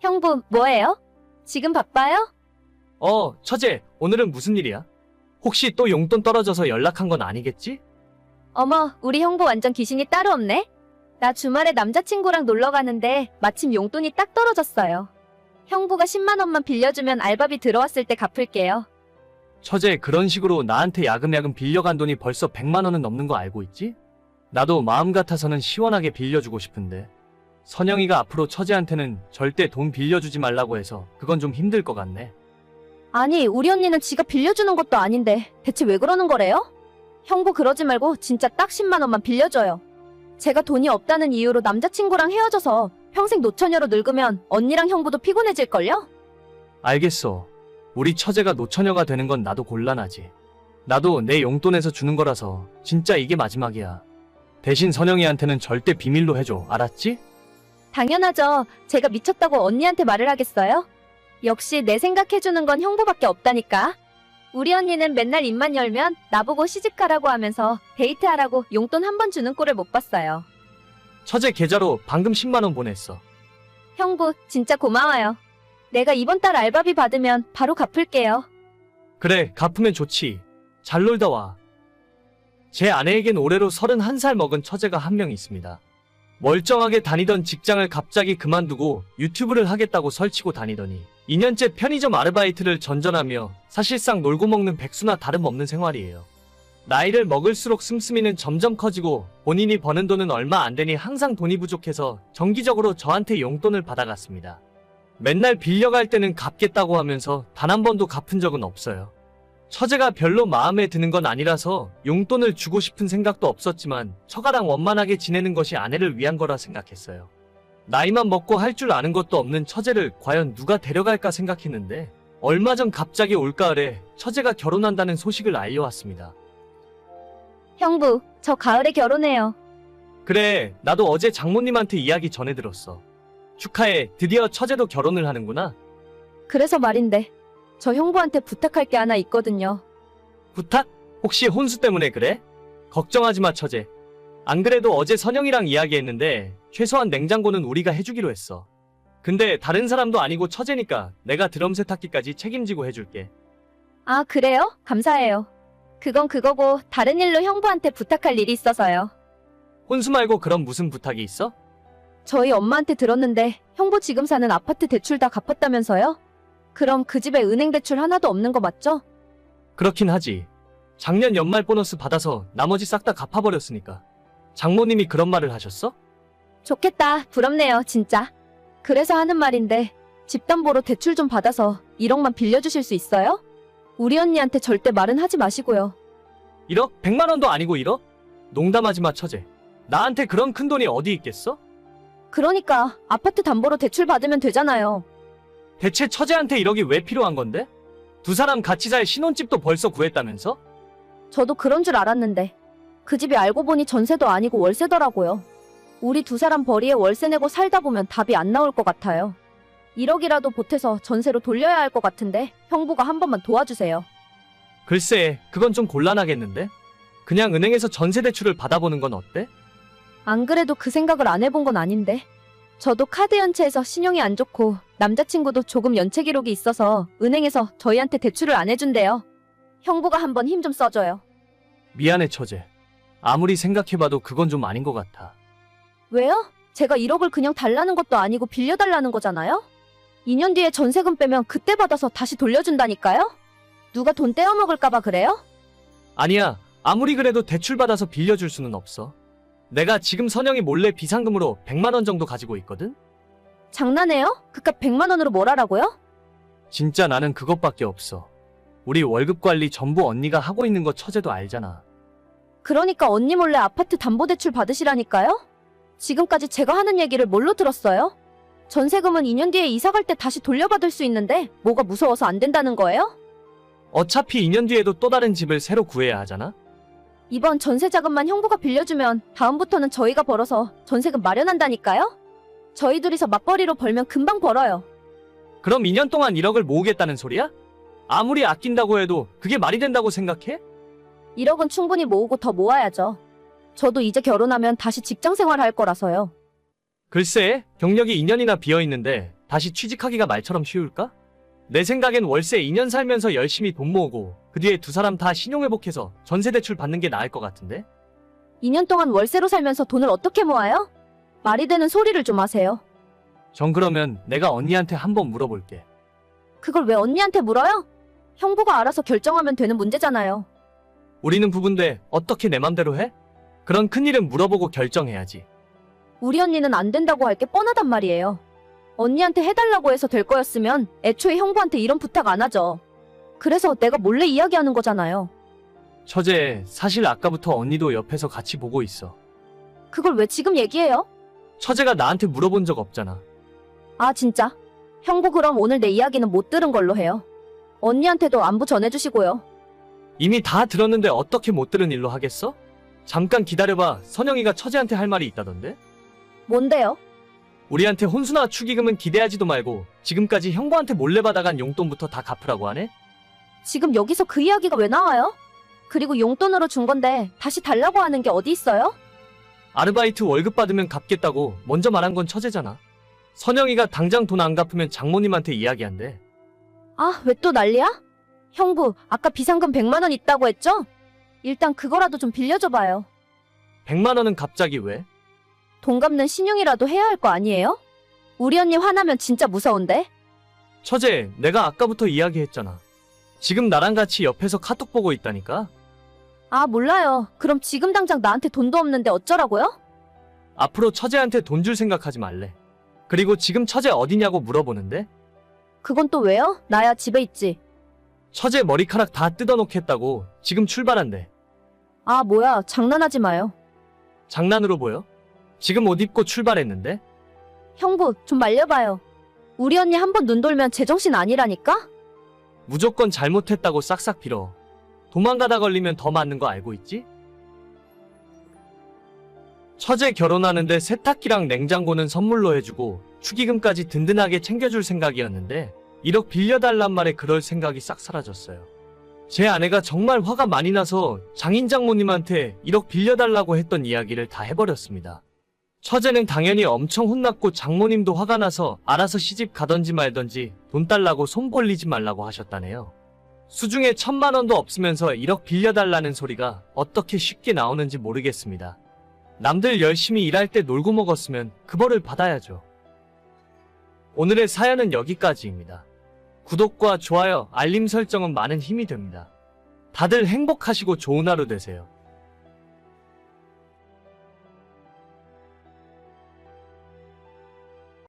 형부, 뭐해요? 지금 바빠요? 어, 처제, 오늘은 무슨 일이야? 혹시 또 용돈 떨어져서 연락한 건 아니겠지? 어머, 우리 형부 완전 귀신이 따로 없네? 나 주말에 남자친구랑 놀러 가는데 마침 용돈이 딱 떨어졌어요. 형부가 10만 원만 빌려주면 알바비 들어왔을 때 갚을게요. 처제, 그런 식으로 나한테 야금야금 빌려간 돈이 벌써 100만 원은 넘는 거 알고 있지? 나도 마음 같아서는 시원하게 빌려주고 싶은데. 선영이가 앞으로 처제한테는 절대 돈 빌려주지 말라고 해서 그건 좀 힘들 것 같네. 아니, 우리 언니는 지가 빌려주는 것도 아닌데 대체 왜 그러는 거래요? 형부 그러지 말고 진짜 딱 10만 원만 빌려줘요. 제가 돈이 없다는 이유로 남자친구랑 헤어져서 평생 노처녀로 늙으면 언니랑 형부도 피곤해질걸요? 알겠어. 우리 처제가 노처녀가 되는 건 나도 곤란하지. 나도 내 용돈에서 주는 거라서 진짜 이게 마지막이야. 대신 선영이한테는 절대 비밀로 해줘. 알았지? 당연하죠. 제가 미쳤다고 언니한테 말을 하겠어요? 역시 내 생각해주는 건 형부밖에 없다니까. 우리 언니는 맨날 입만 열면 나보고 시집가라고 하면서 데이트하라고 용돈 한 번 주는 꼴을 못 봤어요. 처제 계좌로 방금 10만 원 보냈어. 형부, 진짜 고마워요. 내가 이번 달 알바비 받으면 바로 갚을게요. 그래, 갚으면 좋지. 잘 놀다 와. 제 아내에겐 올해로 31살 먹은 처제가 한 명 있습니다. 멀쩡하게 다니던 직장을 갑자기 그만두고 유튜브를 하겠다고 설치고 다니더니 2년째 편의점 아르바이트를 전전하며 사실상 놀고 먹는 백수나 다름없는 생활이에요. 나이를 먹을수록 씀씀이는 점점 커지고 본인이 버는 돈은 얼마 안 되니 항상 돈이 부족해서 정기적으로 저한테 용돈을 받아갔습니다. 맨날 빌려갈 때는 갚겠다고 하면서 단 한 번도 갚은 적은 없어요. 처제가 별로 마음에 드는 건 아니라서 용돈을 주고 싶은 생각도 없었지만 처가랑 원만하게 지내는 것이 아내를 위한 거라 생각했어요. 나이만 먹고 할 줄 아는 것도 없는 처제를 과연 누가 데려갈까 생각했는데 얼마 전 갑자기 올가을에 처제가 결혼한다는 소식을 알려왔습니다. 형부, 저 가을에 결혼해요. 그래, 나도 어제 장모님한테 이야기 전해 들었어. 축하해, 드디어 처제도 결혼을 하는구나. 그래서 말인데, 저 형부한테 부탁할 게 하나 있거든요. 부탁? 혹시 혼수 때문에 그래? 걱정하지 마, 처제. 안 그래도 어제 선영이랑 이야기했는데 최소한 냉장고는 우리가 해주기로 했어. 근데 다른 사람도 아니고 처제니까 내가 드럼 세탁기까지 책임지고 해줄게. 아, 그래요? 감사해요. 그건 그거고 다른 일로 형부한테 부탁할 일이 있어서요. 혼수 말고 그럼 무슨 부탁이 있어? 저희 엄마한테 들었는데 형부 지금 사는 아파트 대출 다 갚았다면서요? 그럼 그 집에 은행 대출 하나도 없는 거 맞죠? 그렇긴 하지. 작년 연말 보너스 받아서 나머지 싹 다 갚아버렸으니까. 장모님이 그런 말을 하셨어? 좋겠다. 부럽네요, 진짜. 그래서 하는 말인데 집담보로 대출 좀 받아서 1억만 빌려주실 수 있어요? 우리 언니한테 절대 말은 하지 마시고요. 1억? 100만 원도 아니고 1억? 농담하지 마, 처제. 나한테 그런 큰 돈이 어디 있겠어? 그러니까 아파트 담보로 대출 받으면 되잖아요. 대체 처제한테 1억이 왜 필요한 건데? 두 사람 같이 살 신혼집도 벌써 구했다면서? 저도 그런 줄 알았는데 그 집이 알고 보니 전세도 아니고 월세더라고요. 우리 두 사람 벌이에 월세 내고 살다 보면 답이 안 나올 것 같아요. 1억이라도 보태서 전세로 돌려야 할 것 같은데 형부가 한 번만 도와주세요. 글쎄, 그건 좀 곤란하겠는데? 그냥 은행에서 전세 대출을 받아보는 건 어때? 안 그래도 그 생각을 안 해본 건 아닌데 저도 카드 연체에서 신용이 안 좋고 남자친구도 조금 연체 기록이 있어서 은행에서 저희한테 대출을 안 해준대요. 형부가 한번 힘 좀 써줘요. 미안해, 처제. 아무리 생각해봐도 그건 좀 아닌 것 같아. 왜요? 제가 1억을 그냥 달라는 것도 아니고 빌려달라는 거잖아요? 2년 뒤에 전세금 빼면 그때 받아서 다시 돌려준다니까요? 누가 돈 떼어먹을까봐 그래요? 아니야, 아무리 그래도 대출 받아서 빌려줄 수는 없어. 내가 지금 선영이 몰래 비상금으로 100만원 정도 가지고 있거든? 장난해요? 그깟 100만 원으로 뭘 하라고요? 진짜 나는 그것밖에 없어. 우리 월급 관리 전부 언니가 하고 있는 거 처제도 알잖아. 그러니까 언니 몰래 아파트 담보대출 받으시라니까요? 지금까지 제가 하는 얘기를 뭘로 들었어요? 전세금은 2년 뒤에 이사 갈 때 다시 돌려받을 수 있는데 뭐가 무서워서 안 된다는 거예요? 어차피 2년 뒤에도 또 다른 집을 새로 구해야 하잖아? 이번 전세 자금만 형부가 빌려주면 다음부터는 저희가 벌어서 전세금 마련한다니까요? 저희 둘이서 맞벌이로 벌면 금방 벌어요. 그럼 2년 동안 1억을 모으겠다는 소리야? 아무리 아낀다고 해도 그게 말이 된다고 생각해? 1억은 충분히 모으고 더 모아야죠. 저도 이제 결혼하면 다시 직장 생활 할 거라서요. 글쎄, 경력이 2년이나 비어 있는데 다시 취직하기가 말처럼 쉬울까? 내 생각엔 월세 2년 살면서 열심히 돈 모으고 그 뒤에 두 사람 다 신용회복해서 전세 대출 받는 게 나을 것 같은데? 2년 동안 월세로 살면서 돈을 어떻게 모아요? 말이 되는 소리를 좀 하세요. 전 그러면 내가 언니한테 한번 물어볼게. 그걸 왜 언니한테 물어요? 형부가 알아서 결정하면 되는 문제잖아요. 우리는 부부인데 어떻게 내 맘대로 해? 그런 큰일은 물어보고 결정해야지. 우리 언니는 안 된다고 할 게 뻔하단 말이에요. 언니한테 해달라고 해서 될 거였으면 애초에 형부한테 이런 부탁 안 하죠. 그래서 내가 몰래 이야기하는 거잖아요. 처제, 사실 아까부터 언니도 옆에서 같이 보고 있어. 그걸 왜 지금 얘기해요? 처제가 나한테 물어본 적 없잖아. 아, 진짜? 형부 그럼 오늘 내 이야기는 못 들은 걸로 해요. 언니한테도 안부 전해주시고요. 이미 다 들었는데 어떻게 못 들은 일로 하겠어? 잠깐 기다려봐. 선영이가 처제한테 할 말이 있다던데? 뭔데요? 우리한테 혼수나 축의금은 기대하지도 말고 지금까지 형부한테 몰래 받아간 용돈부터 다 갚으라고 하네? 지금 여기서 그 이야기가 왜 나와요? 그리고 용돈으로 준 건데 다시 달라고 하는 게 어디 있어요? 아르바이트 월급 받으면 갚겠다고 먼저 말한 건 처제잖아. 선영이가 당장 돈 안 갚으면 장모님한테 이야기한대. 아, 왜 또 난리야? 형부, 아까 비상금 100만 원 있다고 했죠? 일단 그거라도 좀 빌려줘 봐요. 100만 원은 갑자기 왜? 돈 갚는 신용이라도 해야 할 거 아니에요? 우리 언니 화나면 진짜 무서운데? 처제, 내가 아까부터 이야기했잖아. 지금 나랑 같이 옆에서 카톡 보고 있다니까? 아, 몰라요. 그럼 지금 당장 나한테 돈도 없는데 어쩌라고요? 앞으로 처제한테 돈 줄 생각하지 말래. 그리고 지금 처제 어디냐고 물어보는데? 그건 또 왜요? 나야 집에 있지. 처제 머리카락 다 뜯어놓겠다고 지금 출발한대. 아, 뭐야. 장난하지 마요. 장난으로 보여? 지금 옷 입고 출발했는데? 형부, 좀 말려봐요. 우리 언니 한 번 눈 돌면 제정신 아니라니까? 무조건 잘못했다고 싹싹 빌어. 도망가다 걸리면 더 맞는 거 알고 있지? 처제 결혼하는데 세탁기랑 냉장고는 선물로 해주고 축의금까지 든든하게 챙겨줄 생각이었는데 1억 빌려달란 말에 그럴 생각이 싹 사라졌어요. 제 아내가 정말 화가 많이 나서 장인 장모님한테 1억 빌려달라고 했던 이야기를 다 해버렸습니다. 처제는 당연히 엄청 혼났고 장모님도 화가 나서 알아서 시집 가던지 말던지 돈 달라고 손 벌리지 말라고 하셨다네요. 수중에 천만 원도 없으면서 1억 빌려달라는 소리가 어떻게 쉽게 나오는지 모르겠습니다. 남들 열심히 일할 때 놀고 먹었으면 그 벌을 받아야죠. 오늘의 사연은 여기까지입니다. 구독과 좋아요, 알림 설정은 많은 힘이 됩니다. 다들 행복하시고 좋은 하루 되세요.